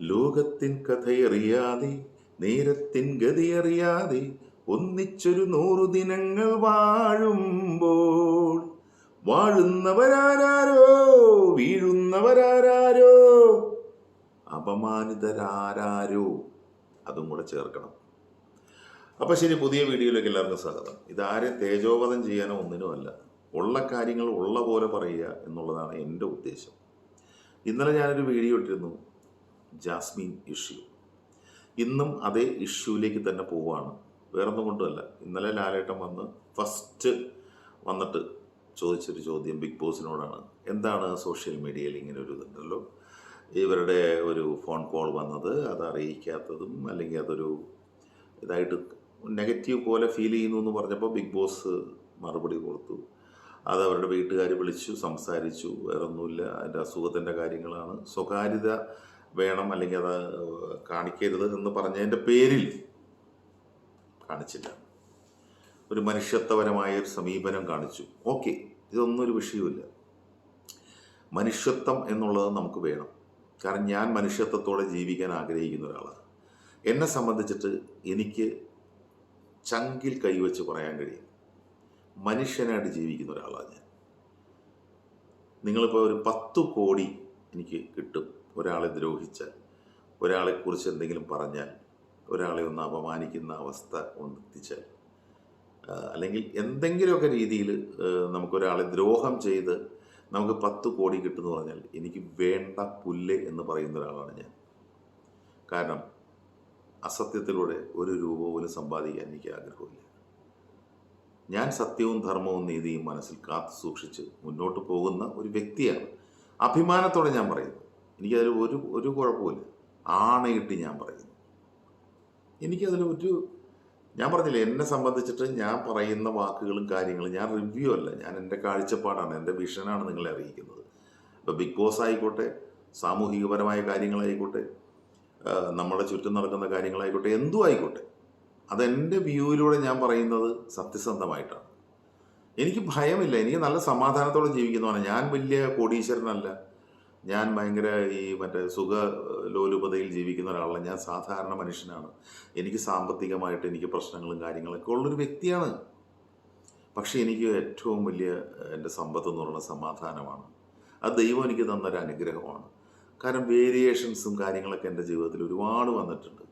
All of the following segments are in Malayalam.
ലോകത്തിൻ കഥയറിയാതെ നേരത്തിൻ ഗതിയറിയാതെ ഒന്നിച്ചൊരു നൂറു ദിനങ്ങൾ വാഴുമ്പോൾ വാഴുന്നവരാരോ വീഴുന്നവരാരോ അപമാനിതരാരോ അതും കൂടെ ചേർക്കണം. അപ്പം ശരി പുതിയ വീഡിയോയിലേക്ക് എല്ലാവർക്കും സ്വാഗതം. ഇതാരെ തേജോവധം ചെയ്യാനോ ഒന്നിനുമല്ല ഉള്ള കാര്യങ്ങൾ ഉള്ള പോലെ പറയുക എന്നുള്ളതാണ് എന്റെ ഉദ്ദേശം. ഇന്നലെ ഞാനൊരു വീഡിയോ ഇട്ടിരുന്നു. ജാസ്മിൻ ഇഷ്യൂ. ഇന്നും അതേ ഇഷ്യൂവിലേക്ക് തന്നെ പോവുകയാണ്. വേറൊന്നും കൊണ്ടുമല്ല ഇന്നലെ ലാലേട്ടൻ വന്ന് ഫസ്റ്റ് വന്നിട്ട് ചോദിച്ചൊരു ചോദ്യം ബിഗ് ബോസിനോടാണ്. എന്താണ് സോഷ്യൽ മീഡിയയിൽ ഇങ്ങനെ ഒരു ഇതുണ്ടല്ലോ? ഇവരുടെ ഒരു ഫോൺ കോൾ വന്നത് അത് അറിയിക്കാത്തതും അല്ലെങ്കിൽ അതൊരു ഇതായിട്ട് നെഗറ്റീവ് പോലെ ഫീൽ ചെയ്യുന്നു എന്ന് പറഞ്ഞപ്പോൾ ബിഗ് ബോസ് മറുപടി കൊടുത്തു. അത് അവരുടെ വീട്ടുകാർ വിളിച്ചു സംസാരിച്ചു. വേറൊന്നുമില്ല. അതിന്റെ അസുഖത്തിന്റെ കാര്യങ്ങളാണ്. സ്വകാര്യത വേണം അല്ലെങ്കിൽ അത് കാണിക്കരുത് എന്ന് പറഞ്ഞതിന്റെ പേരിൽ കാണിച്ചില്ല. ഒരു മനുഷ്യത്വപരമായ ഒരു സമീപനം കാണിച്ചു. ഓക്കെ ഇതൊന്നും ഒരു വിഷയമില്ല മനുഷ്യത്വം എന്നുള്ളത് നമുക്ക് വേണം. കാരണം ഞാൻ മനുഷ്യത്വത്തോടെ ജീവിക്കാൻ ആഗ്രഹിക്കുന്ന ഒരാളാണ്. എന്നെ സംബന്ധിച്ചിട്ട് എനിക്ക് ചങ്കിൽ കൈവച്ച് പറയാൻ കഴിയും. മനുഷ്യനായിട്ട് ജീവിക്കുന്ന ഒരാളാണ് ഞാൻ. നിങ്ങളിപ്പോൾ ഒരു പത്ത് കോടി എനിക്ക് കിട്ടും. ഒരാളെ ദ്രോഹിച്ചാൽ ഒരാളെക്കുറിച്ച് എന്തെങ്കിലും പറഞ്ഞാൽ ഒരാളെ ഒന്ന് അപമാനിക്കുന്ന അവസ്ഥ കൊണ്ടെത്തിച്ചാൽ അല്ലെങ്കിൽ എന്തെങ്കിലുമൊക്കെ രീതിയിൽ നമുക്കൊരാളെ ദ്രോഹം ചെയ്ത് നമുക്ക് പത്ത് കോടി കിട്ടുമെന്ന് പറഞ്ഞാൽ എനിക്ക് വേണ്ട പുല്ല് എന്ന് പറയുന്ന ഒരാളാണ് ഞാൻ. കാരണം അസത്യത്തിലൂടെ ഒരു രൂപ പോലും സമ്പാദിക്കാൻ എനിക്ക് ആഗ്രഹമില്ല. ഞാൻ സത്യവും ധർമ്മവും നീതിയും മനസ്സിൽ കാത്തു സൂക്ഷിച്ച് മുന്നോട്ട് പോകുന്ന ഒരു വ്യക്തിയാണ്. അഭിമാനത്തോടെ ഞാൻ പറയുന്നു. എനിക്കതിൽ ഒരു ഒരു കുഴപ്പമില്ല ആണയിട്ട് ഞാൻ പറയുന്നു. എനിക്കതിൽ ഒരു ഞാൻ പറഞ്ഞില്ല എന്നെ സംബന്ധിച്ചിട്ട് ഞാൻ പറയുന്ന വാക്കുകളും കാര്യങ്ങളും ഞാൻ റിവ്യൂ അല്ല. ഞാൻ എന്റെ കാഴ്ചപ്പാടാണ് എന്റെ വിഷനാണ് നിങ്ങളെ അറിയിക്കുന്നത്. ഇപ്പോൾ ബിഗ് ബോസ് ആയിക്കോട്ടെ സാമൂഹികപരമായ കാര്യങ്ങളായിക്കോട്ടെ നമ്മുടെ ചുറ്റും നടക്കുന്ന കാര്യങ്ങളായിക്കോട്ടെ എന്തും ആയിക്കോട്ടെ അതെന്റെ വ്യൂവിലൂടെ ഞാൻ പറയുന്നത് സത്യസന്ധമായിട്ടാണ്. എനിക്ക് ഭയമില്ല. എനിക്ക് നല്ല സമാധാനത്തോടെ ജീവിക്കുന്നതാണ് ഞാൻ വലിയ കോടീശ്വരനല്ല. ഞാൻ ഭയങ്കര ഈ മറ്റേ സുഖ ലോലുപതയിൽ ജീവിക്കുന്ന ഒരാളല്ല. ഞാൻ സാധാരണ മനുഷ്യനാണ്. എനിക്ക് സാമ്പത്തികമായിട്ട് എനിക്ക് പ്രശ്നങ്ങളും കാര്യങ്ങളൊക്കെ ഉള്ളൊരു വ്യക്തിയാണ്. പക്ഷെ എനിക്ക് ഏറ്റവും വലിയ എന്റെ സമ്പത്ത് എന്ന് പറയുന്ന സമാധാനമാണ്. അത് ദൈവം എനിക്ക് തന്നൊരു അനുഗ്രഹമാണ്. കാരണം വേരിയേഷൻസും കാര്യങ്ങളൊക്കെ എന്റെ ജീവിതത്തിൽ ഒരുപാട് വന്നിട്ടുണ്ട്.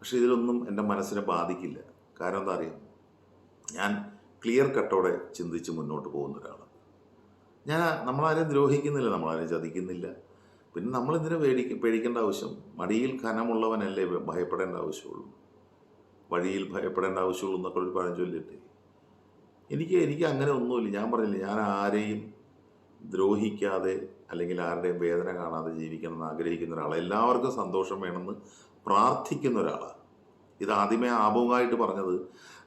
പക്ഷെ ഇതിലൊന്നും എന്റെ മനസ്സിനെ ബാധിക്കില്ല. കാരണം എന്താ അറിയാം? ഞാൻ ക്ലിയർ കട്ടോടെ ചിന്തിച്ച് മുന്നോട്ട് പോകുന്ന ഒരാളാണ്. ഞാൻ നമ്മളാരെയും ദ്രോഹിക്കുന്നില്ല നമ്മളാരെയും ചതിക്കുന്നില്ല. പിന്നെ നമ്മളെന്തിനു പേടിക്ക പേടിക്കേണ്ട ആവശ്യം മടിയിൽ ഖനമുള്ളവനല്ലേ ഭയപ്പെടേണ്ട ആവശ്യമുള്ളൂ. വഴിയിൽ ഭയപ്പെടേണ്ട ആവശ്യമുള്ളൂ എന്നൊക്കെ ഒരു പഴഞ്ചൊല്ലില്ലേ എനിക്ക് എനിക്ക് അങ്ങനെ ഒന്നുമില്ല. ഞാൻ പറഞ്ഞില്ല ഞാൻ ആരെയും ദ്രോഹിക്കാതെ അല്ലെങ്കിൽ ആരുടെയും വേദന കാണാതെ ജീവിക്കണം എന്ന് ആഗ്രഹിക്കുന്ന ഒരാളാണ് എല്ലാവർക്കും സന്തോഷം വേണമെന്ന് പ്രാർത്ഥിക്കുന്ന ഒരാളാണ് ഇത് ആദ്യമേ ആമുഖമായിട്ട് പറഞ്ഞത്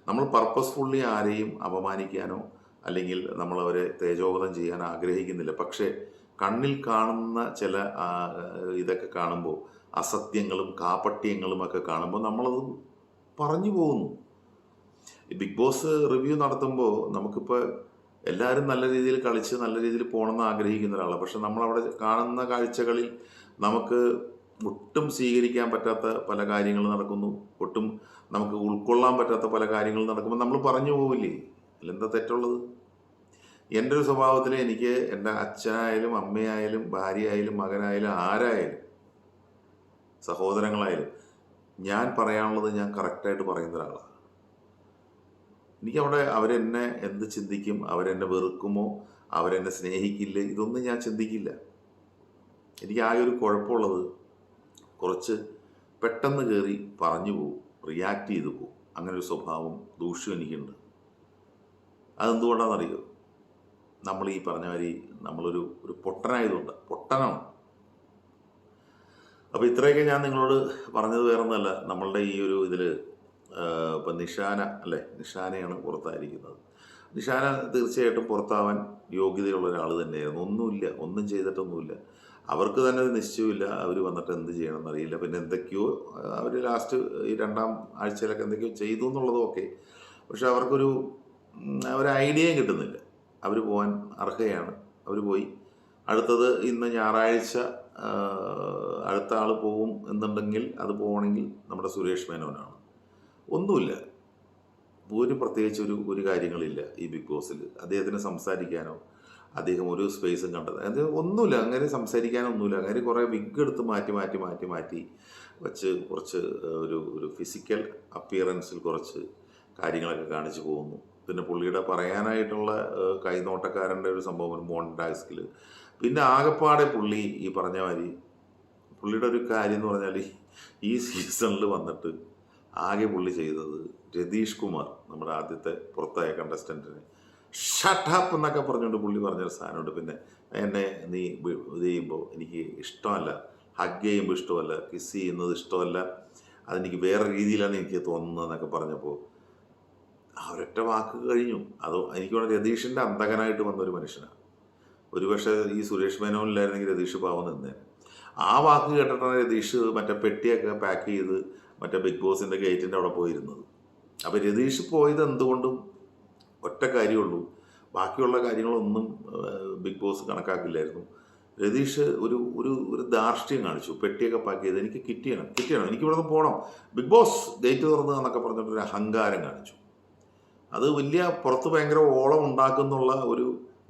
നമ്മൾ പർപ്പസ്ഫുള്ളി ആരെയും അപമാനിക്കാനോ അല്ലെങ്കിൽ നമ്മൾ അവരെ തേജോവധം ചെയ്യാൻ ആഗ്രഹിക്കുന്നില്ല. പക്ഷേ കണ്ണിൽ കാണുന്ന ചില ഇതൊക്കെ കാണുമ്പോൾ അസത്യങ്ങളും കാപട്യങ്ങളും ഒക്കെ കാണുമ്പോൾ നമ്മളത് പറഞ്ഞു പോകുന്നു. ബിഗ് ബോസ് റിവ്യൂ നടത്തുമ്പോൾ നമുക്കിപ്പോൾ എല്ലാവരും നല്ല രീതിയിൽ കളിച്ച് നല്ല രീതിയിൽ പോകണമെന്ന് ആഗ്രഹിക്കുന്ന ഒരാളാണ്. പക്ഷെ നമ്മളവിടെ കാണുന്ന കാഴ്ചകളിൽ നമുക്ക് ഒട്ടും സ്വീകരിക്കാൻ പറ്റാത്ത പല കാര്യങ്ങളും നടക്കുന്നു. ഒട്ടും നമുക്ക് ഉൾക്കൊള്ളാൻ പറ്റാത്ത പല കാര്യങ്ങളും നടക്കുമ്പോൾ നമ്മൾ പറഞ്ഞു പോവില്ലേ? അതിലെന്താ തെറ്റുള്ളത്? എന്റെ ഒരു സ്വഭാവത്തിൽ എനിക്ക് എന്റെ അച്ഛനായാലും അമ്മയായാലും ഭാര്യയായാലും മകനായാലും ആരായാലും സഹോദരങ്ങളായാലും ഞാൻ പറയാനുള്ളത് ഞാൻ കറക്റ്റായിട്ട് പറയുന്ന ഒരാളാണ് എനിക്കവിടെ അവരെന്നെ എന്ത് ചിന്തിക്കും അവരെന്നെ വെറുക്കുമോ അവരെന്നെ സ്നേഹിക്കില്ല ഇതൊന്നും ഞാൻ ചിന്തിക്കില്ല. എനിക്ക് ആകെ ഒരു കുഴപ്പമുള്ളത് കുറച്ച് പെട്ടെന്ന് കയറി പറഞ്ഞു പോകും റിയാക്ട് ചെയ്തു പോകും അങ്ങനെ ഒരു സ്വഭാവം ദൂഷ്യം എനിക്കുണ്ട്. അതെന്തുകൊണ്ടാണെന്നറിയോ? നമ്മൾ ഈ പറഞ്ഞ മാതിരി നമ്മളൊരു ഒരു പൊട്ടനായതുകൊണ്ട് പൊട്ടനാണ്. അപ്പോൾ ഇത്രയൊക്കെ ഞാൻ നിങ്ങളോട് പറഞ്ഞത് വേറൊന്നുമല്ല. നമ്മളുടെ ഈ ഒരു ഇതിൽ ഇപ്പം നിഷാന അല്ലേ? നിഷാനയാണ് പുറത്തായിരിക്കുന്നത്. നിഷാന തീർച്ചയായിട്ടും പുറത്താവാൻ യോഗ്യതയുള്ള ഒരാൾ തന്നെയായിരുന്നു. ഒന്നുമില്ല ഒന്നും ചെയ്തിട്ടൊന്നുമില്ല. അവർക്ക് തന്നെ ഒരു നിശ്ചയമില്ല അവർ വന്നിട്ട് എന്ത് ചെയ്യണമെന്ന് അറിയില്ല പിന്നെ എന്തൊക്കെയോ അവർ ലാസ്റ്റ് ഈ രണ്ടാം ആഴ്ചയിലൊക്കെ എന്തൊക്കെയോ ചെയ്തു എന്നുള്ളതും ഓക്കെ പക്ഷെ അവർക്കൊരു ഒരു ഐഡിയയും കിട്ടുന്നില്ല. അവർ പോകാൻ അർഹയാണ്. അവർ പോയി. അടുത്തത് ഇന്ന് ഞായറാഴ്ച അടുത്ത ആൾ പോകും എന്നുണ്ടെങ്കിൽ അത് പോകണമെങ്കിൽ നമ്മുടെ സുരേഷ് മേനോനാണ്. ഒന്നുമില്ല. ഒരു പ്രത്യേകിച്ച് ഒരു ഒരു കാര്യങ്ങളില്ല ഈ ബിഗ് ബോസിൽ. അദ്ദേഹത്തിന് സംസാരിക്കാനോ അദ്ദേഹം ഒരു സ്പേസും കണ്ടത്. അത് ഒന്നുമില്ല. അങ്ങനെ സംസാരിക്കാനൊന്നുമില്ല. അങ്ങനെ കുറേ വിഗ് എടുത്ത് മാറ്റി മാറ്റി മാറ്റി മാറ്റി വച്ച് കുറച്ച് ഒരു ഒരു ഫിസിക്കൽ അപ്പിയറൻസിൽ കുറച്ച് കാര്യങ്ങളൊക്കെ കാണിച്ചു പോകുന്നു. പിന്നെ പുള്ളിയുടെ പറയാനായിട്ടുള്ള കൈനോട്ടക്കാരന്റെ ഒരു സംഭവം മോൺ ടാസ്കിൽ പിന്നെ ആകെപ്പാടെ പുള്ളി ഈ പറഞ്ഞ മാതിരി പുള്ളിയുടെ ഒരു കാര്യം എന്ന് പറഞ്ഞാൽ ഈ സീസണിൽ വന്നിട്ട് ആകെ പുള്ളി ചെയ്തത് രതീഷ് കുമാർ നമ്മുടെ ആദ്യത്തെ പുറത്തായ കണ്ടസ്റ്റന്റിന് ഷട്ടപ്പ് എന്നൊക്കെ പറഞ്ഞുകൊണ്ട് പുള്ളി പറഞ്ഞൊരു സാധനമുണ്ട്. പിന്നെ എന്നെ നീ ഇത് ചെയ്യുമ്പോൾ എനിക്ക് ഇഷ്ടമല്ല ഹഗ് ചെയ്യുമ്പോൾ ഇഷ്ടമല്ല കിസ് ചെയ്യുന്നത് ഇഷ്ടമല്ല അതെനിക്ക് വേറെ രീതിയിലാണ് എനിക്ക് തോന്നുന്നത് എന്നൊക്കെ പറഞ്ഞപ്പോൾ ആ ഒരൊറ്റ വാക്ക് കഴിഞ്ഞു. അത് എനിക്ക് വേണം രതീഷിന്റെ അന്തകനായിട്ട് വന്ന ഒരു മനുഷ്യനാണ്. ഒരുപക്ഷെ ഈ സുരേഷ് മേനോനിലായിരുന്നെങ്കിൽ രതീഷ് പാവം നിന്നേ ആ വാക്ക് കേട്ടിട്ടാണ് രതീഷ് മറ്റേ പെട്ടിയൊക്കെ പാക്ക് ചെയ്ത് മറ്റേ ബിഗ് ബോസിന്റെ ഗേറ്റിന്റെ അവിടെ പോയിരുന്നത്. അപ്പോൾ രതീഷ് പോയത് എന്തുകൊണ്ടും ഒറ്റ കാര്യമുള്ളൂ ബാക്കിയുള്ള കാര്യങ്ങളൊന്നും ബിഗ് ബോസ് കണക്കാക്കില്ലായിരുന്നു. രതീഷ് ഒരു ഒരു ഒരു ധാർഷ്ട്യം കാണിച്ചു. പെട്ടിയൊക്കെ പാക്ക് ചെയ്ത് എനിക്ക് കിറ്റ് ചെയ്യണം എനിക്ക് നിന്ന് പോകണം ബിഗ് ബോസ് ഗേറ്റ് തുറന്നു എന്നൊക്കെ പറഞ്ഞിട്ടൊരു അഹങ്കാരം കാണിച്ചു. അത് വലിയ പുറത്ത് ഭയങ്കര ഓളം ഉണ്ടാക്കുന്നുള്ള ഒരു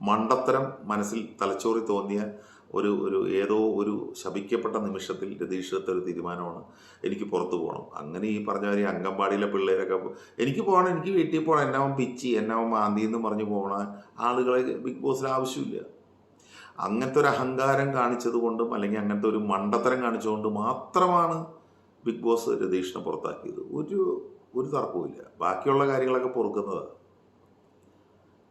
മണ്ടത്തരം മനസ്സിൽ തലച്ചോറി തോന്നിയ ഒരു ഒരു ഏതോ ഒരു ശപിക്കപ്പെട്ട നിമിഷത്തിൽ രതീഷ് ഒരു തീരുമാനമാണ് എനിക്ക് പുറത്ത് പോകണം. അങ്ങനെ ഈ പറഞ്ഞ മാതിരി അംഗൻവാടിയിലെ പിള്ളേരൊക്കെ എനിക്ക് പോകണം എനിക്ക് വീട്ടിൽ പോകണം എന്നാവും പിച്ചി എന്നാവും മാന്തി എന്ന് പറഞ്ഞ് പോകണ ആളുകളെ ബിഗ് ബോസിൽ ആവശ്യമില്ല. അങ്ങനത്തെ ഒരു അഹങ്കാരം കാണിച്ചത് കൊണ്ടും അല്ലെങ്കിൽ അങ്ങനത്തെ ഒരു മണ്ടത്തരം കാണിച്ചുകൊണ്ട് മാത്രമാണ് ബിഗ് ബോസ് രതീഷിനെ പുറത്താക്കിയത്. ഒരു ഒരു തർക്കവുമില്ല. ബാക്കിയുള്ള കാര്യങ്ങളൊക്കെ പൊറുക്കുന്നതാണ്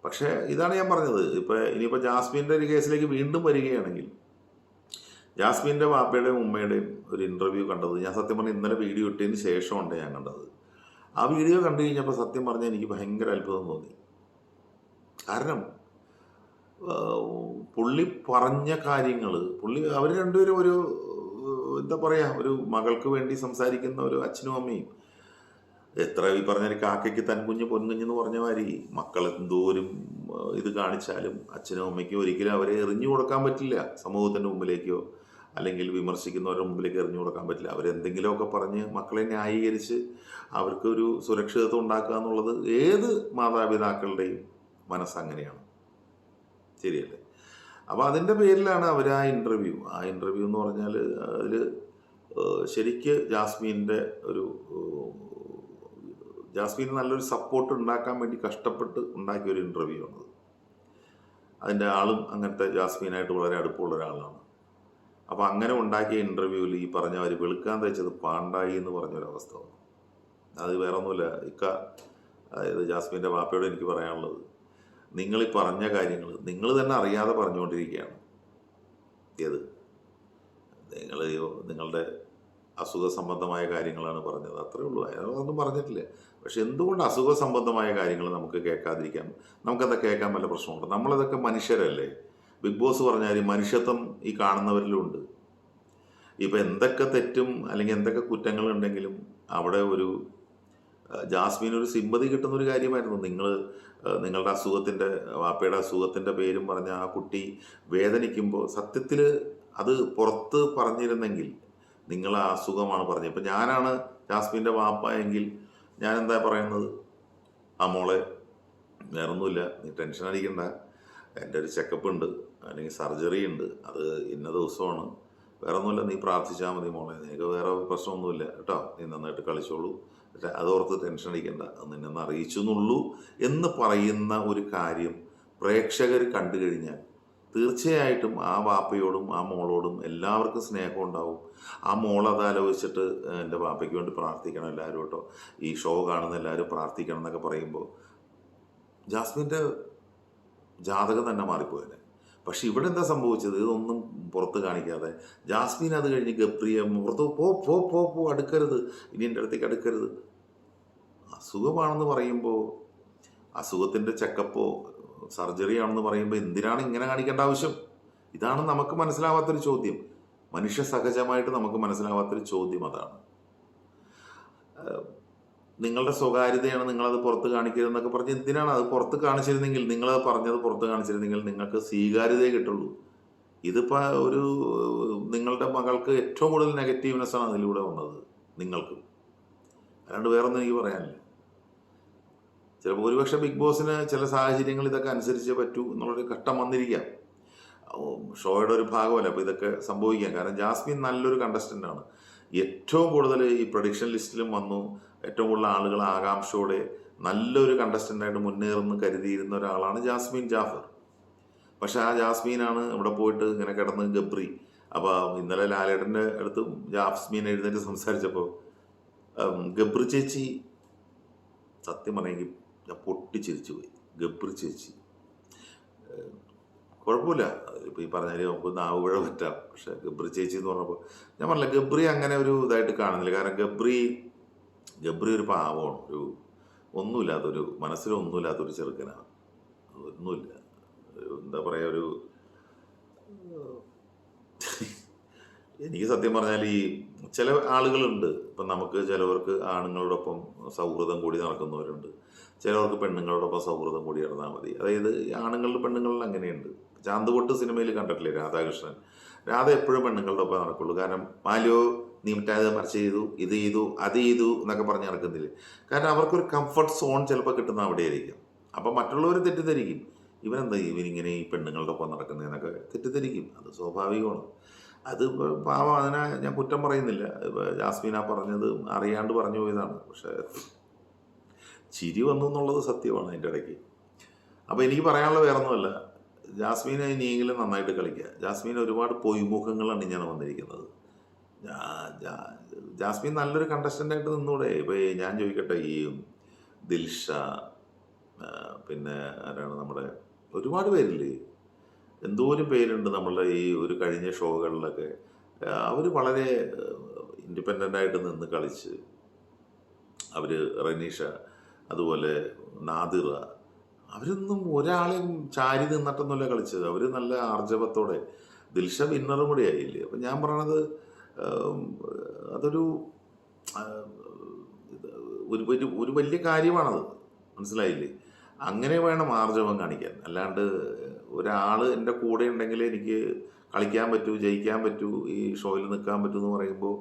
പക്ഷേ ഇതാണ് ഞാൻ പറഞ്ഞത്. ഇപ്പം ഇനിയിപ്പോൾ ജാസ്മിന്റെ ഒരു കേസിലേക്ക് വീണ്ടും വരികയാണെങ്കിൽ ജാസ്മിന്റെ വാപ്പയുടെയും ഉമ്മയുടെയും ഒരു ഇന്റർവ്യൂ കണ്ടത് ഞാൻ സത്യം പറഞ്ഞാൽ ഇന്നലെ വീഡിയോ ഇട്ടതിന് ശേഷമുണ്ട് ഞാൻ കണ്ടത്. ആ വീഡിയോ കണ്ടു കഴിഞ്ഞപ്പോൾ സത്യം പറഞ്ഞാൽ എനിക്ക് ഭയങ്കര അത്ഭുതം തോന്നി. കാരണം പുള്ളി പറഞ്ഞ കാര്യങ്ങൾ പുള്ളി അവർ രണ്ടുപേരും ഒരു എന്താ പറയുക ഒരു മകൾക്ക് വേണ്ടി സംസാരിക്കുന്ന ഒരു അച്ഛനും അമ്മയും എത്ര ഈ പറഞ്ഞ കാക്കയ്ക്ക് തൻ കുഞ്ഞ് പൊൻകുഞ്ഞെന്ന് പറഞ്ഞ മാതിരി മക്കൾ എന്തോരും ഇത് കാണിച്ചാലും അച്ഛനും അമ്മയ്ക്കും ഒരിക്കലും അവരെ എറിഞ്ഞു കൊടുക്കാൻ പറ്റില്ല സമൂഹത്തിന്റെ മുമ്പിലേക്കോ. അല്ലെങ്കിൽ വിമർശിക്കുന്നവരുടെ മുമ്പിലേക്ക് എറിഞ്ഞു കൊടുക്കാൻ പറ്റില്ല. അവരെന്തെങ്കിലുമൊക്കെ പറഞ്ഞ് മക്കളെ ന്യായീകരിച്ച് അവർക്കൊരു സുരക്ഷിതത്വം ഉണ്ടാക്കുക എന്നുള്ളത് ഏത് മാതാപിതാക്കളുടെയും മനസ്സങ്ങനെയാണ്. ശരിയല്ലേ? അപ്പോൾ അതിന്റെ പേരിലാണ് അവർ ആ ഇന്റർവ്യൂ ആ ഇന്റർവ്യൂ എന്ന് പറഞ്ഞാൽ അതിൽ ശരിക്ക് ജാസ്മീന്റെ ഒരു ജാസ്മീന് നല്ലൊരു സപ്പോർട്ട് ഉണ്ടാക്കാൻ വേണ്ടി കഷ്ടപ്പെട്ട് ഉണ്ടാക്കിയ ഒരു ഇന്റർവ്യൂ ആണത് അതിന്റെ ആളും അങ്ങനത്തെ ജാസ്മീനായിട്ട് വളരെ അടുപ്പമുള്ള ഒരാളാണ്. അപ്പോൾ അങ്ങനെ ഉണ്ടാക്കിയ ഇന്റർവ്യൂവിൽ ഈ പറഞ്ഞ അവർ വെളുക്കാൻ തയ്ച്ചത് പാണ്ടായി എന്ന് പറഞ്ഞൊരവസ്ഥ വന്നു. അത് വേറെ ഒന്നുമില്ല ഇക്ക അതായത് ജാസ്മിന്റെ വാപ്പയോട് എനിക്ക് പറയാനുള്ളത് നിങ്ങൾ ഈ പറഞ്ഞ കാര്യങ്ങൾ നിങ്ങൾ തന്നെ അറിയാതെ പറഞ്ഞുകൊണ്ടിരിക്കുകയാണ്. ഏത്? നിങ്ങൾ നിങ്ങളുടെ അസുഖ സംബന്ധമായ കാര്യങ്ങളാണ് പറഞ്ഞത്. അത്രേ ഉള്ളൂ. അതൊന്നും പറഞ്ഞിട്ടില്ല. പക്ഷെ എന്തുകൊണ്ട് അസുഖ സംബന്ധമായ കാര്യങ്ങൾ നമുക്ക് കേൾക്കാതിരിക്കാം? നമുക്കത് കേൾക്കാൻ വല്ല പ്രശ്നമുണ്ട്? നമ്മളതൊക്കെ മനുഷ്യരല്ലേ? ബിഗ് ബോസ് പറഞ്ഞാൽ മനുഷ്യത്വം ഈ കാണുന്നവരിലുണ്ട്. ഇപ്പം എന്തൊക്കെ തെറ്റും അല്ലെങ്കിൽ എന്തൊക്കെ കുറ്റങ്ങളുണ്ടെങ്കിലും അവിടെ ഒരു ജാസ്മിൻ ഒരു സിമ്പതി കിട്ടുന്ന ഒരു കാര്യമായിരുന്നു. നിങ്ങൾ നിങ്ങളുടെ അസുഖത്തിന്റെ വാപ്പയുടെ അസുഖത്തിന്റെ പേരും പറഞ്ഞ ആ കുട്ടി വേദനിക്കുമ്പോൾ സത്യത്തിൽ അത് പുറത്ത് പറഞ്ഞിരുന്നെങ്കിൽ നിങ്ങൾ അസുഖമാണ് പറഞ്ഞത്. ഇപ്പം ഞാനാണ് ജാസ്മിന്റെ വാപ്പ എങ്കിൽ ഞാൻ എന്താ പറയുന്നത്? ആ മോളെ വേറൊന്നുമില്ല നീ ടെൻഷൻ അടിക്കണ്ട. എന്റെ ഒരു ചെക്കപ്പ് ഉണ്ട് അല്ലെങ്കിൽ സർജറി ഉണ്ട്. അത് ഇന്ന ദിവസമാണ്. വേറെ ഒന്നുമില്ല നീ പ്രാർത്ഥിച്ചാൽ മതി മോളെ. നിനക്ക് വേറെ പ്രശ്നമൊന്നുമില്ല. കേട്ടോ നീ നന്നായിട്ട് കളിച്ചോളൂ. അതോർത്ത് ടെൻഷൻ അടിക്കണ്ട. അത് നിന്നെന്ന് അറിയിച്ചു എന്നുള്ളൂ എന്ന് പറയുന്ന ഒരു കാര്യം പ്രേക്ഷകർ കണ്ടു കഴിഞ്ഞാൽ തീർച്ചയായിട്ടും ആ വാപ്പയോടും ആ മോളോടും എല്ലാവർക്കും സ്നേഹം ഉണ്ടാവും. ആ മോൾ അത് ആലോചിച്ചിട്ട് എന്റെ വാപ്പയ്ക്ക് വേണ്ടി പ്രാർത്ഥിക്കണം എല്ലാവരും കേട്ടോ. ഈ ഷോ കാണുന്ന എല്ലാവരും പ്രാർത്ഥിക്കണം എന്നൊക്കെ പറയുമ്പോൾ ജാസ്മിന്റെ ജാതകം തന്നെ മാറിപ്പോയനെ. പക്ഷെ ഇവിടെ എന്താ സംഭവിച്ചത്? ഇതൊന്നും പുറത്ത് കാണിക്കാതെ. ജാസ്മിൻ അത് കഴിഞ്ഞ് ഗപ്രിയ പുറത്ത് പോ പോ പോ പോ അടുക്കരുത്. ഇനി എന്റെ അടുത്തേക്ക് അടുക്കരുത്. അസുഖമാണെന്ന് പറയുമ്പോൾ അസുഖത്തിന്റെ ചെക്കപ്പോ സർജറി ആണെന്ന് പറയുമ്പോൾ എന്തിനാണ് ഇങ്ങനെ കാണിക്കേണ്ട ആവശ്യം? ഇതാണ് നമുക്ക് മനസ്സിലാവാത്തൊരു ചോദ്യം. മനുഷ്യ സഹജമായിട്ട് നമുക്ക് മനസ്സിലാവാത്തൊരു ചോദ്യം അതാണ്. നിങ്ങളുടെ സ്വകാര്യതയാണ് നിങ്ങളത് പുറത്ത് കാണിക്കരുതെന്നൊക്കെ പറഞ്ഞ് എന്തിനാണ് അത് പുറത്ത് കാണിച്ചിരുന്നെങ്കിൽ നിങ്ങളത് പറഞ്ഞത് പുറത്ത് കാണിച്ചിരുന്നെങ്കിൽ നിങ്ങൾക്ക് സ്വീകാര്യതയെ കിട്ടുള്ളൂ. ഇതിപ്പോൾ ഒരു നിങ്ങളുടെ മകൾക്ക് ഏറ്റവും കൂടുതൽ നെഗറ്റീവ്നെസ്സാണ് അതിലൂടെ വന്നത് നിങ്ങൾക്ക്. അല്ലാണ്ട് വേറൊന്നും എനിക്ക് പറയാനില്ല. ചിലപ്പോൾ ഒരുപക്ഷെ ബിഗ് ബോസിന് ചില സാഹചര്യങ്ങൾ ഇതൊക്കെ അനുസരിച്ച് പറ്റൂ എന്നുള്ളൊരു ഘട്ടം വന്നിരിക്കാം. ഷോയുടെ ഒരു ഭാഗമല്ല അപ്പോൾ ഇതൊക്കെ സംഭവിക്കാം. കാരണം ജാസ്മിൻ നല്ലൊരു കണ്ടസ്റ്റന്റ് ആണ്. ഏറ്റവും കൂടുതൽ ഈ പ്രൊഡിക്ഷൻ ലിസ്റ്റിലും വന്നു. ഏറ്റവും കൂടുതൽ ആളുകൾ ആകാംക്ഷയോടെ നല്ലൊരു കണ്ടസ്റ്റന്റായിട്ട് മുന്നേറുന്നു കരുതിയിരുന്ന ഒരാളാണ് ജാസ്മിൻ ജാഫർ. പക്ഷെ ആ ജാസ്മീനാണ് ഇവിടെ പോയിട്ട് ഇങ്ങനെ കിടന്ന് ഗബ്രി. അപ്പോൾ ഇന്നലെ ലാലേട്ടന്റെ അടുത്ത് ജാസ്മീൻ എഴുന്നേറ്റ് സംസാരിച്ചപ്പോൾ ഗബ്രി ചേച്ചി സത്യം പറഞ്ഞെങ്കിൽ ഞാൻ പൊട്ടിച്ചിരിച്ചു പോയി. ഗബ്രി ചേച്ചി. കുഴപ്പമില്ല. ഇപ്പോൾ ഈ പറഞ്ഞാൽ നമുക്ക് നാവുപുഴ പറ്റാം. പക്ഷെ ഗബ്രി ചേച്ചി എന്ന് പറഞ്ഞപ്പോൾ ഞാൻ പറഞ്ഞില്ല ഗബ്രി അങ്ങനെ ഒരു ഇതായിട്ട് കാണുന്നില്ല. കാരണം ഗബ്രി ഗബ്രി ഒരു പാവമാണ്. ഒരു ഒന്നുമില്ലാത്തൊരു മനസ്സിലൊന്നുമില്ലാത്തൊരു ചെറുക്കനാണ്. ഒന്നുമില്ല. എന്താ പറയുക ഒരു എനിക്ക് സത്യം പറഞ്ഞാൽ ഈ ചില ആളുകളുണ്ട്. ഇപ്പം നമുക്ക് ചിലവർക്ക് ആണുങ്ങളോടൊപ്പം സൗഹൃദം കൂടി നടക്കുന്നവരുണ്ട്. ചിലവർക്ക് പെണ്ണുങ്ങളോടൊപ്പം സൗഹൃദം കൂടി നടന്നാൽ മതി. അതായത് ആണുങ്ങളിൽ പെണ്ണുങ്ങളിൽ അങ്ങനെയുണ്ട്. ചാന്തുപൊട്ട് സിനിമയിൽ കണ്ടിട്ടില്ലേ രാധാകൃഷ്ണൻ? രാധ എപ്പോഴും പെണ്ണുങ്ങളുടെ ഒപ്പം നടക്കുള്ളൂ. കാരണം മാലിയോ നീ മറ്റായത് മറിച്ച് ചെയ്തു ഇത് ചെയ്തു അത് ചെയ്തു എന്നൊക്കെ പറഞ്ഞ് നടക്കുന്നില്ലേ? കാരണം അവർക്കൊരു കംഫർട്ട് സോൺ ചിലപ്പോൾ കിട്ടുന്ന അവിടെയായിരിക്കും. അപ്പം മറ്റുള്ളവർ തെറ്റിദ്ധരിക്കും. ഇവനെന്താ ഇവനിങ്ങനെ ഈ പെണ്ണുങ്ങളുടെ ഒപ്പം നടക്കുന്നതെന്നൊക്കെ തെറ്റിദ്ധരിക്കും. അത് സ്വാഭാവികമാണ്. അത് പാവം അതിനെ ഞാൻ കുറ്റം പറയുന്നില്ല. ജാസ്മീന പറഞ്ഞത് അറിയാണ്ട് പറഞ്ഞു പോയതാണ്. പക്ഷെ ചിരി വന്നു എന്നുള്ളത് സത്യമാണ് അതിന്റെ ഇടയ്ക്ക്. അപ്പോൾ എനിക്ക് പറയാനുള്ള വേറൊന്നുമല്ല. ജാസ്മീനെ ഇനിയെങ്കിലും നന്നായിട്ട് കളിക്കുക. ജാസ്മീൻ ഒരുപാട് പൊയ്മുഖങ്ങളാണ് ഇങ്ങനെ വന്നിരിക്കുന്നത്. ജാസ്മിൻ നല്ലൊരു കണ്ടസ്റ്റന്റായിട്ട് നിന്നൂടെ. ഇപ്പോൾ ഞാൻ ചോദിക്കട്ടെ ഈ ദിൽഷ പിന്നെ ആരാണ് നമ്മുടെ ഒരുപാട് പേരില്ലേ? എന്തോരം പേരുണ്ട് നമ്മളുടെ ഈ ഒരു കഴിഞ്ഞ ഷോകളിലൊക്കെ. അവർ വളരെ ഇൻഡിപെൻഡന്റ് ആയിട്ട് നിന്ന് കളിച്ച്. അവർ റനീഷ അതുപോലെ നാദിറ അവരൊന്നും ഒരാളെയും ചാരി നിന്നിട്ടൊന്നുമല്ല കളിച്ചത്. അവർ നല്ല ആർജവത്തോടെ ദിൽഷ വിന്നറും കൂടി ആയില്ലേ? അപ്പം ഞാൻ പറയണത് അതൊരു ഒരു ഒരു ഒരു വലിയ കാര്യമാണത്. മനസ്സിലായില്ലേ? അങ്ങനെ വേണം ആർജവം കാണിക്കാൻ. അല്ലാണ്ട് ഒരാൾ എന്റെ കൂടെ ഉണ്ടെങ്കിൽ എനിക്ക് കളിക്കാൻ പറ്റൂ ജയിക്കാൻ പറ്റൂ ഈ ഷോയിൽ നിൽക്കാൻ പറ്റൂ എന്ന് പറയുമ്പോൾ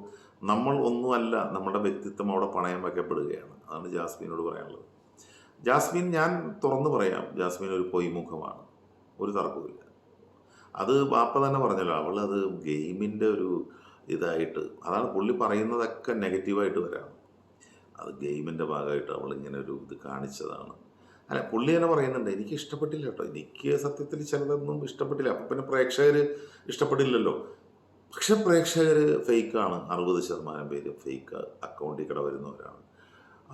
നമ്മൾ ഒന്നുമല്ല നമ്മുടെ വ്യക്തിത്വം അവിടെ പണയം വയ്ക്കപ്പെടുകയാണ് അതാണ് ജാസ്മിനോട് പറയാനുള്ളത്. ജാസ്മിൻ ഞാൻ തുറന്നു പറയാം ജാസ്മിൻ ഒരു പൊയ്മുഖമാണ് ഒരു തർക്കവുമില്ല. അത് വാപ്പ തന്നെ പറഞ്ഞല്ലോ അവൾ അത് ഗെയിമിന്റെ ഒരു ഇതായിട്ട് അതാണ് പുള്ളി പറയുന്നതൊക്കെ നെഗറ്റീവായിട്ട് വരാം അത് ഗെയിമിന്റെ ഭാഗമായിട്ട് അവൾ ഇങ്ങനെ ഒരു ഇത് കാണിച്ചതാണ്. അല്ല പുള്ളി തന്നെ പറയുന്നുണ്ട് എനിക്ക് ഇഷ്ടപ്പെട്ടില്ല കേട്ടോ. എനിക്ക് സത്യത്തിൽ ചിലതൊന്നും ഇഷ്ടപ്പെട്ടില്ല. അപ്പം പിന്നെ പ്രേക്ഷകർ ഇഷ്ടപ്പെട്ടില്ലല്ലോ പക്ഷെ പ്രേക്ഷകർ ഫേക്കാണ്. അറുപത് ശതമാനം പേര് ഫേക്ക് അക്കൗണ്ടിൽ കിട വരുന്നവരാണ്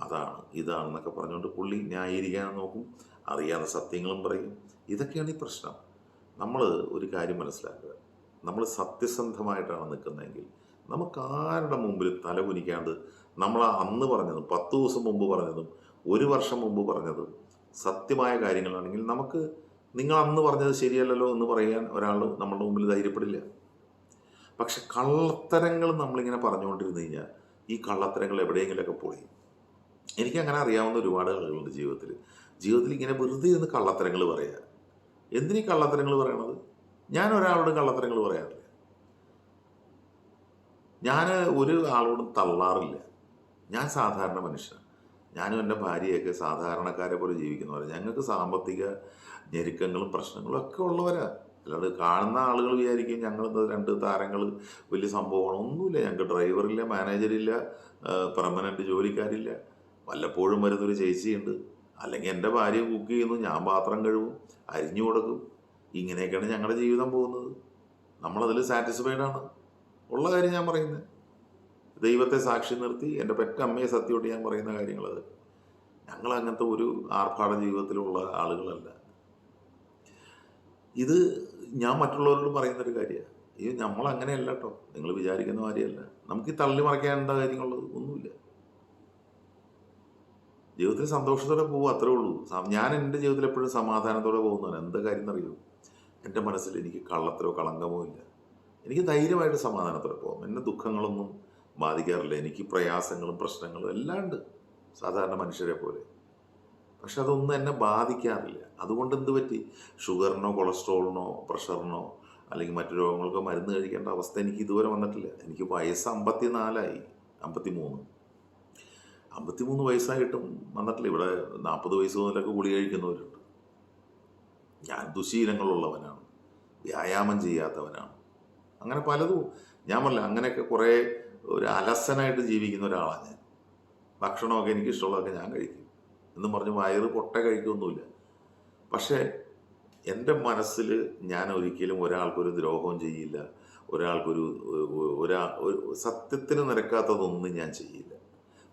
അതാണ് ഇതാണെന്നൊക്കെ പറഞ്ഞുകൊണ്ട് പുള്ളി ന്യായീകരിക്കാൻ നോക്കും അറിയാതെ സത്യങ്ങളും പറയും. ഇതൊക്കെയാണ് ഈ പ്രശ്നം. നമ്മൾ ഒരു കാര്യം മനസ്സിലാക്കുക. നമ്മൾ സത്യസന്ധമായിട്ടാണ് നിൽക്കുന്നതെങ്കിൽ നമുക്ക് ആരുടെ മുമ്പിൽ തല കുനിക്കാണ്ട് നമ്മൾ അന്ന് പറഞ്ഞതും പത്ത് ദിവസം മുമ്പ് പറഞ്ഞതും ഒരു വർഷം മുമ്പ് പറഞ്ഞതും സത്യമായ കാര്യങ്ങളാണെങ്കിൽ നമുക്ക് നിങ്ങൾ അന്ന് പറഞ്ഞത് ശരിയല്ലല്ലോ എന്ന് പറയാൻ ഒരാൾ നമ്മളുടെ മുമ്പിൽ ധൈര്യപ്പെടില്ല. പക്ഷെ കള്ളത്തരങ്ങൾ നമ്മളിങ്ങനെ പറഞ്ഞുകൊണ്ടിരുന്നു കഴിഞ്ഞാൽ ഈ കള്ളത്തരങ്ങൾ എവിടെയെങ്കിലുമൊക്കെ പൊളിയും എനിക്കങ്ങനെ അറിയാവുന്ന ഒരുപാട് ആളുകളുണ്ട് ജീവിതത്തിൽ. ജീവിതത്തിൽ ഇങ്ങനെ വെറുതെ ഇരുന്ന് കള്ളത്തരങ്ങൾ പറയുക എന്തിനീ കള്ളത്തരങ്ങൾ പറയണത്? ഞാൻ ഒരാളോടും കള്ളത്തരങ്ങൾ പറയാറില്ല. ഞാൻ ഒരു ആളോടും തള്ളാറില്ല. ഞാൻ സാധാരണ മനുഷ്യനാണ്. ഞാനും എന്റെ ഭാര്യയൊക്കെ സാധാരണക്കാരെ പോലെ ജീവിക്കുന്നവരാണ് ഞങ്ങൾക്ക് സാമ്പത്തിക ഞെരുക്കങ്ങളും പ്രശ്നങ്ങളും ഒക്കെ ഉള്ളവരാണ് അല്ലാതെ കാണുന്ന ആളുകൾ വിചാരിക്കും ഞങ്ങൾ രണ്ട് താരങ്ങൾ വലിയ സംഭവമാണ്. ഒന്നുമില്ല ഞങ്ങൾക്ക് ഡ്രൈവറില്ല മാനേജറില്ല പെർമനന്റ് ജോലിക്കാരില്ല. വല്ലപ്പോഴും വരുന്നൊരു ചേച്ചിയുണ്ട്. അല്ലെങ്കിൽ എന്റെ ഭാര്യ കുക്ക് ചെയ്യുന്നു ഞാൻ പാത്രം കഴുകും അരിഞ്ഞു കൊടുക്കും. ഇങ്ങനെയൊക്കെയാണ് ഞങ്ങളുടെ ജീവിതം പോകുന്നത്. നമ്മളതിൽ സാറ്റിസ്ഫൈഡ് ആണ്. ഉള്ള കാര്യം ഞാൻ പറയുന്നത് ദൈവത്തെ സാക്ഷി നിർത്തി എന്റെ പെറ്റമ്മയെ സത്യമായിട്ട് ഞാൻ പറയുന്ന കാര്യങ്ങളത്. ഞങ്ങൾ അങ്ങനത്തെ ഒരു ആർഭാട ജീവിതത്തിലുള്ള ആളുകളല്ല. ഇത് ഞാൻ മറ്റുള്ളവരോട് പറയുന്നൊരു കാര്യമാണ്. ഇത് നമ്മൾ അങ്ങനെയല്ല കേട്ടോ. നിങ്ങൾ വിചാരിക്കുന്ന കാര്യമല്ല നമുക്ക് ഈ തള്ളി മറിക്കേണ്ട കാര്യങ്ങളുള്ളത് ഒന്നുമില്ല. ജീവിതത്തിൽ സന്തോഷത്തോടെ പോകും അത്രേ ഉള്ളൂ. ഞാൻ എന്റെ ജീവിതത്തിൽ എപ്പോഴും സമാധാനത്തോടെ പോകുന്നതാണ് എന്താ കാര്യം എന്നറിയോ? എന്റെ മനസ്സിൽ എനിക്ക് കള്ളത്തരോ കളങ്കമോ ഇല്ല. എനിക്ക് ധൈര്യമായിട്ട് സമാധാനത്തോടെ പോകാം. എന്നെ ദുഃഖങ്ങളൊന്നും ബാധിക്കാറില്ല. എനിക്ക് പ്രയാസങ്ങളും പ്രശ്നങ്ങളും എല്ലാം ഉണ്ട് സാധാരണ മനുഷ്യരെ പോലെ. പക്ഷെ അതൊന്നും എന്നെ ബാധിക്കാറില്ല. അതുകൊണ്ട് എന്ത് പറ്റി? ഷുഗറിനോ കൊളസ്ട്രോളിനോ പ്രഷറിനോ അല്ലെങ്കിൽ മറ്റു രോഗങ്ങൾക്കോ മരുന്ന് കഴിക്കേണ്ട അവസ്ഥ എനിക്ക് ഇതുവരെ വന്നിട്ടില്ല. എനിക്ക് വയസ്സ് അമ്പത്തി നാലായി അമ്പത്തി മൂന്ന് അമ്പത്തി മൂന്ന് വയസ്സായിട്ടും വന്നിട്ടില്ല. ഇവിടെ നാൽപ്പത് വയസ്സ് മുതലൊക്കെ ഗുളി കഴിക്കുന്നവരുണ്ട്. ഞാൻ ദുശീലങ്ങളുള്ളവനാണ്. വ്യായാമം ചെയ്യാത്തവനാണ്. അങ്ങനെ പലതും. ഞാൻ പറഞ്ഞില്ല അങ്ങനെയൊക്കെ കുറേ ഒരു അലസനായിട്ട് ജീവിക്കുന്ന ഒരാളാണ് ഞാൻ. ഭക്ഷണമൊക്കെ എനിക്ക് ഇഷ്ടമുള്ളതൊക്കെ ഞാൻ കഴിക്കും. എന്ന് പറഞ്ഞ് വയറ് പൊട്ട കഴിക്കൊന്നുമില്ല. പക്ഷേ എന്റെ മനസ്സിൽ ഞാൻ ഒരിക്കലും ഒരാൾക്കൊരു ദ്രോഹവും ചെയ്യില്ല. ഒരാൾക്കൊരു ഒരാ ഒരു സത്യത്തിന് നിരക്കാത്തതൊന്നും ഞാൻ ചെയ്യില്ല.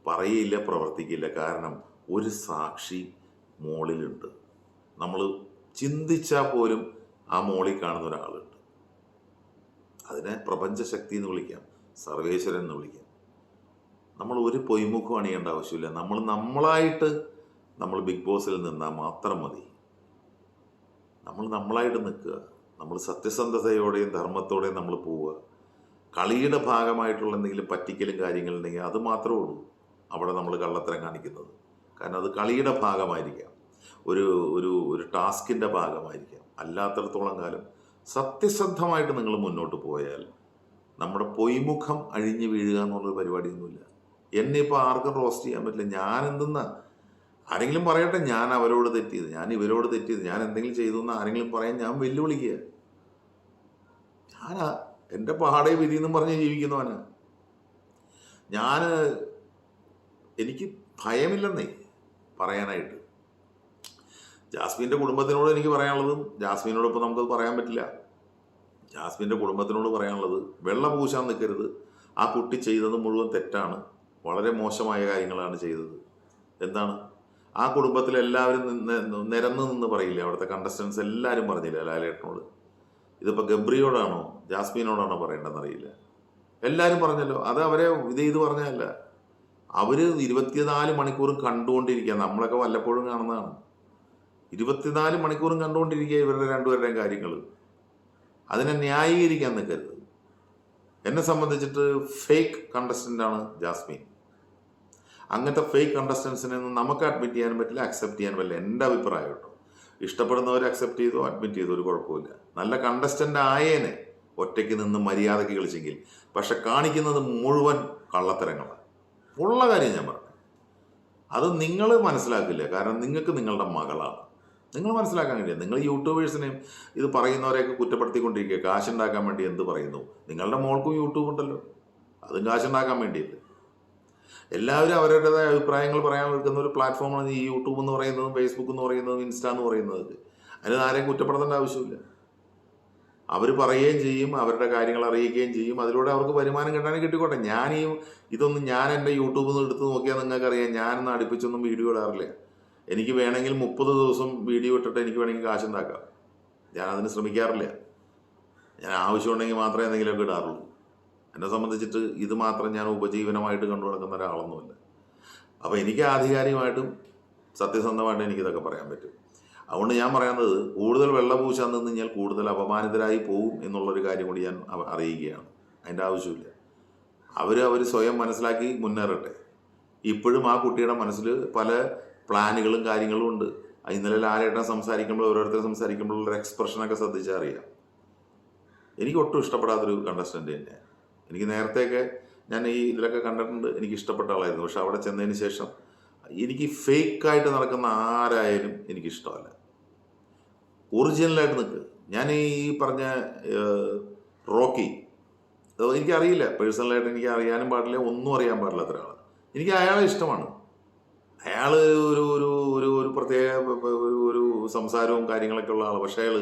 പറയില്ല പ്രവർത്തിക്കില്ല. കാരണം ഒരു സാക്ഷി മോളിലുണ്ട്. നമ്മൾ ചിന്തിച്ചാൽ പോലും ആ മോളിൽ കാണുന്ന ഒരാളുണ്ട്. അതിനെ പ്രപഞ്ചശക്തി എന്ന് വിളിക്കാം. സർവേശ്വരൻ എന്ന് വിളിക്കാം. നമ്മൾ ഒരു പൊയ്മുഖം അണിയേണ്ട ആവശ്യമില്ല. നമ്മൾ നമ്മളായിട്ട് നമ്മൾ ബിഗ് ബോസിൽ നിന്നാൽ മാത്രം മതി. നമ്മൾ നമ്മളായിട്ട് നിൽക്കുക. നമ്മൾ സത്യസന്ധതയോടെയും ധർമ്മത്തോടെയും നമ്മൾ പോവുക. കളിയുടെ ഭാഗമായിട്ടുള്ള എന്തെങ്കിലും പറ്റിക്കലും കാര്യങ്ങളുണ്ടെങ്കിൽ അത് മാത്രമേ ഉള്ളൂ അവിടെ നമ്മൾ കള്ളത്തരം കാണിക്കുന്നത്. കാരണം അത് കളിയുടെ ഭാഗമായിരിക്കാം. ഒരു ഒരു ഒരു ടാസ്കിന്റെ ഭാഗമായിരിക്കാം. അല്ലാത്തടത്തോളം കാലം സത്യസന്ധമായിട്ട് നിങ്ങൾ മുന്നോട്ട് പോയാൽ നമ്മുടെ പൊയ്മുഖം അഴിഞ്ഞു വീഴുക എന്നുള്ളൊരു പരിപാടിയൊന്നുമില്ല. എന്നെ ഇപ്പോൾ ആർക്കും റോസ്റ്റ് ചെയ്യാൻ പറ്റില്ല. ഞാൻ എന്തെന്നാ ആരെങ്കിലും പറയട്ടെ ഞാൻ അവരോട് തെറ്റിയത് ഞാൻ ഇവരോട് തെറ്റിയത് ഞാൻ എന്തെങ്കിലും ചെയ്തു എന്ന് ആരെങ്കിലും പറയാൻ ഞാൻ വെല്ലുവിളിക്കുക. ഞാനാ എന്റെ പാടെ വിധി എന്നും പറഞ്ഞ് ജീവിക്കുന്നവനാ. ഞാൻ എനിക്ക് ഭയമില്ലെന്നേ പറയാനായിട്ട്. ജാസ്മിന്റെ കുടുംബത്തിനോട് എനിക്ക് പറയാനുള്ളതും ജാസ്മിനോടൊപ്പം നമുക്കത് പറയാൻ പറ്റില്ല. ജാസ്മിന്റെ കുടുംബത്തിനോട് പറയാനുള്ളത് വെള്ള പൂശാൻ നിൽക്കരുത്. ആ കുട്ടി ചെയ്തത് മുഴുവൻ തെറ്റാണ്. വളരെ മോശമായ കാര്യങ്ങളാണ് ചെയ്തത്. എന്താണ്? ആ കുടുംബത്തിൽ എല്ലാവരും നിരന്ന് നിന്ന് പറയില്ല? അവിടുത്തെ കണ്ടസ്റ്റൻസ് എല്ലാവരും പറഞ്ഞില്ല ലാലേട്ടനോട്? ഇതിപ്പോൾ ഗബ്രിയോടാണോ ജാസ്മിനോടാണോ പറയേണ്ടതെന്ന് അറിയില്ല എല്ലാവരും പറഞ്ഞല്ലോ അത് അവരെ ഇത് ചെയ്ത് പറഞ്ഞതല്ല. അവർ ഇരുപത്തിനാല് മണിക്കൂറും കണ്ടുകൊണ്ടിരിക്കുക നമ്മളൊക്കെ വല്ലപ്പോഴും കാണുന്നതാണ്. ഇരുപത്തിനാല് മണിക്കൂറും കണ്ടുകൊണ്ടിരിക്കുക ഇവരുടെ രണ്ടുപേരുടെയും കാര്യങ്ങൾ അതിനെ ന്യായീകരിക്കാൻ നിൽക്കരുത്. എന്നെ സംബന്ധിച്ചിട്ട് ഫേക്ക് കണ്ടസ്റ്റന്റാണ് ജാസ്മിൻ. അങ്ങനത്തെ ഫേക്ക് കണ്ടസ്റ്റൻസിനെ ഒന്നും നമുക്ക് അഡ്മിറ്റ് ചെയ്യാൻ പറ്റില്ല അക്സെപ്റ്റ് ചെയ്യാൻ പറ്റില്ല. എന്റെ അഭിപ്രായം കേട്ടോ. ഇഷ്ടപ്പെടുന്നവർ അക്സെപ്റ്റ് ചെയ്തോ അഡ്മിറ്റ് ചെയ്തോ ഒരു കുഴപ്പമില്ല നല്ല കണ്ടസ്റ്റന്റ് ആയേനെ ഒറ്റയ്ക്ക് നിന്ന് മര്യാദയ്ക്ക് കളിച്ചെങ്കിൽ. പക്ഷെ കാണിക്കുന്നത് മുഴുവൻ കള്ളത്തരങ്ങളാണ് ഉള്ള കാര്യം ഞാൻ പറഞ്ഞു. അത് നിങ്ങൾ മനസ്സിലാക്കില്ല. കാരണം നിങ്ങൾക്ക് നിങ്ങളുടെ മകളാണ്. നിങ്ങൾ മനസ്സിലാക്കാൻ കഴിയില്ല നിങ്ങൾ യൂട്യൂബേഴ്സിനെയും ഇത് പറയുന്നവരെയൊക്കെ കുറ്റപ്പെടുത്തിക്കൊണ്ടിരിക്കുക. കാശുണ്ടാക്കാൻ വേണ്ടി എന്ത് പറയുന്നു? നിങ്ങളുടെ മോൾക്കും യൂട്യൂബ് ഉണ്ടല്ലോ. അതും കാശുണ്ടാക്കാൻ വേണ്ടിയിട്ട് എല്ലാവരും അവരുടേതായ അഭിപ്രായങ്ങൾ പറയാൻ നിൽക്കുന്ന ഒരു പ്ലാറ്റ്ഫോമാണ് ഈ യൂട്യൂബ് എന്ന് പറയുന്നതും ഫേസ്ബുക്ക് എന്ന് പറയുന്നതും ഇൻസ്റ്റ എന്ന് പറയുന്നത്. അതിന് ആരെയും കുറ്റപ്പെടുത്തേണ്ട ആവശ്യമില്ല. അവർ പറയുകയും ചെയ്യും അവരുടെ കാര്യങ്ങൾ അറിയിക്കുകയും ചെയ്യും. അതിലൂടെ അവർക്ക് വരുമാനം കിട്ടാനും കിട്ടിക്കോട്ടെ. ഞാൻ ഈ ഇതൊന്നും ഞാൻ എന്റെ യൂട്യൂബിൽ നിന്ന് എടുത്ത് നോക്കിയാൽ നിങ്ങൾക്കറിയാം. ഞാനൊന്നും അടുപ്പിച്ചൊന്നും വീഡിയോ ഇടാറില്ല. എനിക്ക് വേണമെങ്കിൽ മുപ്പത് ദിവസം വീഡിയോ ഇട്ടിട്ട് എനിക്ക് വേണമെങ്കിൽ കാശുണ്ടാക്കാം. ഞാൻ അതിന് ശ്രമിക്കാറില്ല. ഞാൻ ആവശ്യമുണ്ടെങ്കിൽ മാത്രമേ എന്തെങ്കിലുമൊക്കെ ഇടാറുള്ളൂ. എന്നെ സംബന്ധിച്ചിട്ട് ഇത് മാത്രം ഞാൻ ഉപജീവനമായിട്ട് കണ്ടു നടക്കുന്ന ഒരാളൊന്നുമില്ല. അപ്പോൾ എനിക്ക് ആധികാരികമായിട്ടും സത്യസന്ധമായിട്ടും എനിക്കിതൊക്കെ പറയാൻ പറ്റും. അതുകൊണ്ട് ഞാൻ പറയുന്നത് കൂടുതൽ വെള്ളപൂശാൻ നിന്ന് കഴിഞ്ഞാൽ കൂടുതൽ അപമാനിതരായി പോവും എന്നുള്ളൊരു കാര്യം കൂടി ഞാൻ അറിയിക്കുകയാണ്. അതിന്റെ ആവശ്യമില്ല. അവർ അവർ സ്വയം മനസ്സിലാക്കി മുന്നേറട്ടെ. ഇപ്പോഴും ആ കുട്ടിയുടെ മനസ്സിൽ പല പ്ലാനുകളും കാര്യങ്ങളും ഉണ്ട്. ഇന്നലെ ലാലേട്ടൻ സംസാരിക്കുമ്പോൾ ഓരോരുത്തർ സംസാരിക്കുമ്പോൾ ഒരു എക്സ്പ്രഷനൊക്കെ ശ്രദ്ധിച്ചാൽ അറിയാം. എനിക്ക് ഒട്ടും ഇഷ്ടപ്പെടാത്തൊരു കണ്ടസ്റ്റന്റ് തന്നെയാണ് എനിക്ക് നേരത്തെയൊക്കെ ഞാൻ ഈ ഇതിലൊക്കെ കണ്ടിട്ടുണ്ട്. എനിക്ക് ഇഷ്ടപ്പെട്ട ആളായിരുന്നു. പക്ഷെ അവിടെ ചെന്നതിന് ശേഷം എനിക്ക് ഫേക്കായിട്ട് നടക്കുന്ന ആരായാലും എനിക്ക് ഇഷ്ടമല്ല. ഒറിജിനലായിട്ട് നിൽക്കുക ഞാൻ ഈ പറഞ്ഞ റോക്കി. എനിക്കറിയില്ല. പേഴ്സണലായിട്ട് എനിക്ക് അറിയാനും പാടില്ല ഒന്നും അറിയാൻ പാടില്ല അത്ര ആൾ എനിക്ക് അയാളെ ഇഷ്ടമാണ്. അയാൾ ഒരു ഒരു ഒരു ഒരു പ്രത്യേക ഒരു ഒരു സംസാരവും കാര്യങ്ങളൊക്കെ ഉള്ള ആൾ പക്ഷേ അയാൾ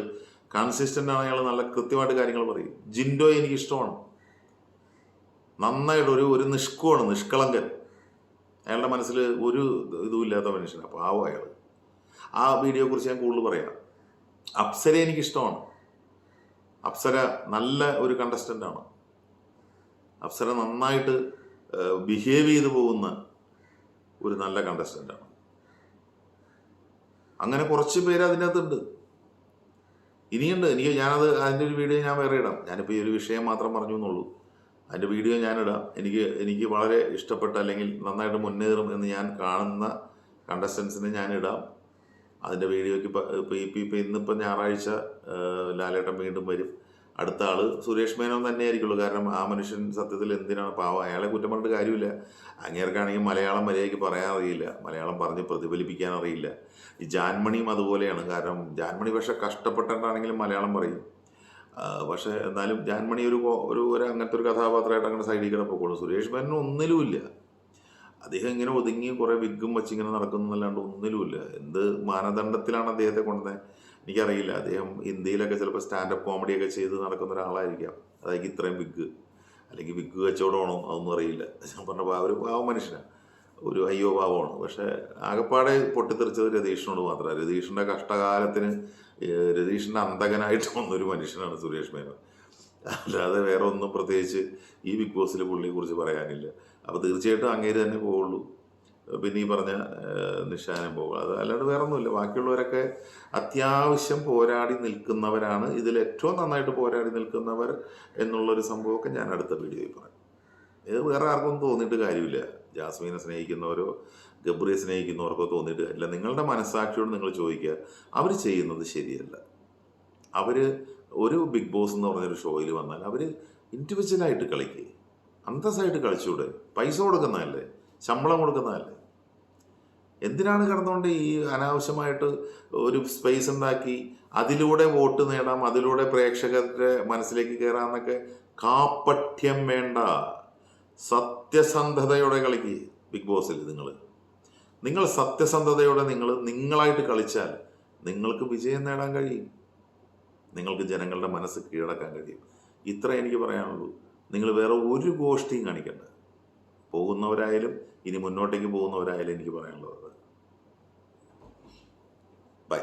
കൺസിസ്റ്റന്റ് ആണ് അയാൾ നല്ല കൃത്യമായിട്ട് കാര്യങ്ങൾ പറയും. ജിൻഡോ എനിക്ക് ഇഷ്ടമാണ് നന്നായിട്ട് ഒരു ഒരു നിഷ്കുവാണ് നിഷ്കളങ്കൻ. അയാളുടെ മനസ്സിൽ ഒരു ഇതും ഇല്ലാത്ത മനുഷ്യനാണ് പാവം അയാൾ ആ വീഡിയോയെ കുറിച്ച് ഞാൻ കൂടുതൽ പറയാം. അപ്സര എനിക്കിഷ്ടമാണ്. അപ്സര നല്ല ഒരു കണ്ടസ്റ്റന്റാണ് അപ്സര നന്നായിട്ട് ബിഹേവ് ചെയ്തു പോകുന്ന ഒരു നല്ല കണ്ടസ്റ്റന്റാണ് അങ്ങനെ കുറച്ച് പേര് അതിനകത്തുണ്ട്. ഇനിയുണ്ട്. എനിക്ക് ഞാനത് അതിന്റെ ഒരു വീഡിയോ ഞാൻ വേറെ ഇടാം. ഞാനിപ്പോൾ ഈ ഒരു വിഷയം മാത്രം പറഞ്ഞു എന്നുള്ളൂ. അതിന്റെ വീഡിയോ ഞാനിടാം എനിക്ക് എനിക്ക് വളരെ ഇഷ്ടപ്പെട്ട അല്ലെങ്കിൽ നന്നായിട്ട് മുന്നേറും എന്ന് ഞാൻ കാണുന്ന കണ്ടസ്റ്റൻസിനെ ഞാൻ ഇടാം. അതിന്റെ വീഡിയോയ്ക്ക് ഇപ്പോൾ ഇപ്പം ഇപ്പോൾ ഇന്നിപ്പോൾ ഞായറാഴ്ച ലാലേട്ടൻ വീണ്ടും വരും. അടുത്ത ആൾ സുരേഷ് മേനോൻ തന്നെ ആയിരിക്കുള്ളൂ കാരണം ആ മനുഷ്യൻ സത്യത്തിൽ എന്തിനാണ് പാവം? അയാളെ കുറ്റം പറഞ്ഞിട്ട് കാര്യമില്ല. അങ്ങേർക്കാണെങ്കിൽ മലയാളം മര്യാദയ്ക്ക് പറയാൻ അറിയില്ല. മലയാളം പറഞ്ഞ് പ്രതിഫലിപ്പിക്കാൻ അറിയില്ല. ഈ ജാൻമണിയും അതുപോലെയാണ്. കാരണം ജാൻമണി പക്ഷെ കഷ്ടപ്പെട്ടിട്ടാണെങ്കിലും മലയാളം പറയും. പക്ഷേ എന്നാലും ജാൻമണി ഒരു ഒരു ഒരു അങ്ങനത്തെ ഒരു കഥാപാത്രമായിട്ട് അങ്ങനെ സൈഡിൽ കൂടെ പോയിക്കോളും സുരേഷ് മേനോൻ ഒന്നിലുമില്ല. അദ്ദേഹം ഇങ്ങനെ ഒതുങ്ങി കുറേ വിഗ്ഗും വെച്ച് ഇങ്ങനെ നടക്കുന്നല്ലാണ്ട് ഒന്നിലുമില്ല. എന്ത് മാനദണ്ഡത്തിലാണ് അദ്ദേഹത്തെ കൊണ്ടുവന്നത്? എനിക്കറിയില്ല. അദ്ദേഹം ഇന്ത്യയിലൊക്കെ ചിലപ്പോൾ സ്റ്റാൻഡപ്പ് കോമഡിയൊക്കെ ചെയ്ത് നടക്കുന്ന ഒരാളായിരിക്കാം. അതായത് ഇത്രയും വിഗ്. അല്ലെങ്കിൽ വിഗ് കച്ചവടമാണോ അതൊന്നും അറിയില്ല. ഞാൻ പറഞ്ഞപ്പോൾ ഒരു പാവ മനുഷ്യനാണ് ഒരു അയ്യോ പാവമാണ്. പക്ഷേ ആകപ്പാടെ പൊട്ടിത്തെറിച്ചത് രതീഷിനോട് മാത്രമാണ് രതീഷിന്റെ കഷ്ടകാലത്തിന് രതീഷിന്റെ അന്തകനായിട്ട് വന്നൊരു മനുഷ്യനാണ് സുരേഷ് മേനോൻ. അല്ലാതെ വേറെ ഒന്നും പ്രത്യേകിച്ച് ഈ ബിഗ് ബോസിൽ പുള്ളിയെക്കുറിച്ച് പറയാനില്ല. അപ്പോൾ തീർച്ചയായിട്ടും അങ്ങേര് തന്നെ പോവുള്ളൂ. പിന്നെ ഈ പറഞ്ഞ നിഷാനം പോകുക പോകും അത് അല്ലാണ്ട് വേറെ ഒന്നുമില്ല ബാക്കിയുള്ളവരൊക്കെ അത്യാവശ്യം പോരാടി നിൽക്കുന്നവരാണ്. ഇതിൽ ഏറ്റവും നന്നായിട്ട് പോരാടി നിൽക്കുന്നവർ എന്നുള്ളൊരു സംഭവമൊക്കെ ഞാൻ അടുത്ത വീഡിയോയിൽ പറയും. ഇത് വേറെ ആർക്കും തോന്നിയിട്ട് കാര്യമില്ല. ജാസ്മീനെ സ്നേഹിക്കുന്നവരോ ഗബ്രിയെ സ്നേഹിക്കുന്നവർക്കോ തോന്നിയിട്ട് കാര്യമില്ല. നിങ്ങളുടെ മനസ്സാക്ഷിയോട് നിങ്ങൾ ചോദിക്കുക അവർ ചെയ്യുന്നത് ശരിയല്ല. അവർ ഒരു ബിഗ് ബോസ് എന്ന് പറഞ്ഞൊരു ഷോയിൽ വന്നാൽ അവർ ഇൻഡിവിജ്വലായിട്ട് കളിക്കുക അന്തസ്സായിട്ട് കളിച്ചൂടെ. പൈസ കൊടുക്കുന്നതല്ലേ? ശമ്പളം കൊടുക്കുന്നതല്ലേ? എന്തിനാണ് കിടന്നുകൊണ്ട് ഈ അനാവശ്യമായിട്ട് ഒരു സ്പേസ് ഉണ്ടാക്കി? അതിലൂടെ വോട്ട് നേടാം അതിലൂടെ പ്രേക്ഷകരുടെ മനസ്സിലേക്ക് കയറാമെന്നൊക്കെ കാപ്പഠ്യം വേണ്ട. സത്യസന്ധതയോടെ കളിക്ക് ബിഗ് ബോസിൽ നിങ്ങൾ നിങ്ങൾ സത്യസന്ധതയോടെ നിങ്ങൾ നിങ്ങളായിട്ട് കളിച്ചാൽ നിങ്ങൾക്ക് വിജയം നേടാൻ കഴിയും. നിങ്ങൾക്ക് ജനങ്ങളുടെ മനസ്സ് കീഴടക്കാൻ കഴിയും. ഇത്ര എനിക്ക് പറയാനുള്ളൂ. നിങ്ങൾ വേറെ ഒരു ഗോഷ്ടിയും കാണിക്കണ്ട. പോകുന്നവരായാലും ഇനി മുന്നോട്ടേക്ക് പോകുന്നവരായാലും എനിക്ക് പറയാനുള്ളത് ബൈ